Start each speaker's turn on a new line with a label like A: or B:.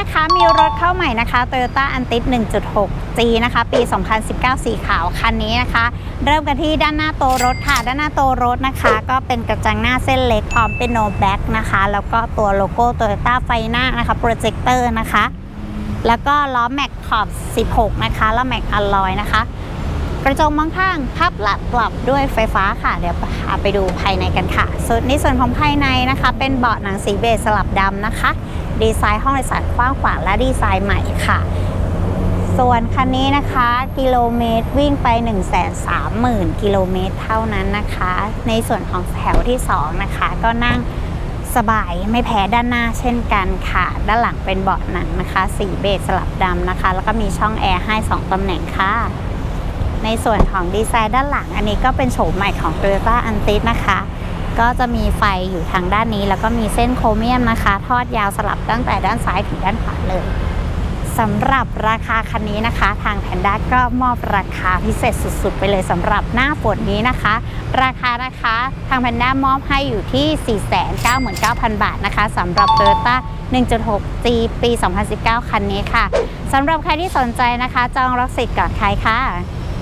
A: นะคะมีรถเข้าใหม่นะคะ Toyota a n t i s 1.6 G นะคะ ปี 2019 สีขาว คันนี้นะคะ เริ่มกันที่ด้านหน้าโตวรถค่ะ ด้านหน้าโตวรถนะคะ ก็เป็นกระจังหน้าเส้นเล็กพร้อมเป็นโนแบ็กนะคะ แล้วก็ตัวโลโก้ Toyota ไฟหน้านะคะโปรเจคเตอร์นะคะ แล้วก็ล้อแม็กขอบ 16 นะคะ แล้วแม็กอลลอยนะคะ กระจกมองข้างพับและปรับด้วยไฟฟ้าค่ะ เดี๋ยวพาไปดูภายในกันค่ะส่วนในส่วนของภายในนะคะ เป็นเบาะหนังสีเบจสลับดำนะคะ ดีไซน์ห้องโดยสารกว้างขวางและดีไซน์ใหม่ค่ะ ส่วนคันนี้นะคะ กิโลเมตรวิ่งไป 1 3 0 0 0 0 กิโลเมตรเท่านั้นนะคะ ในส่วนของแถวที่ 2 นะคะ ก็นั่งสบายไม่แพ้ด้านหน้าเช่นกันค่ะ ด้านหลังเป็นเบาะหนังนะคะสีเบจสลับดำนะคะ แล้วก็มีช่องแอร์ให้ 2ตำแหน่งค่ะ ในส่วนของดีไซน์ด้านหลังอันนี้ก็เป็นโฉมใหม่ของ Toyota a n t i s นะคะ ก็จะมีไฟอยู่ทางด้านนี้ แล้วก็มีเส้นโครเมียมนะคะ ทอดยาวสลับตั้งแต่ด้านซ้ายถึงด้านขวาเลยสำหรับราคาคันนี้นะคะ ทางแพนด้าก็มอบราคาพิเศษสุด ๆ ไปเลยสำหรับหน้าฝนนี้นะคะ ราคานะคะทางแพนด้ามอบให้อยู่ที่ 499,000 บาทนะคะสำหรับ Toyota 1.6 G ปี 2019 คันนี้ค่ะสำหรับใครที่สนใจนะคะ จองรถสิทธิ์ก่อนใครค่ะ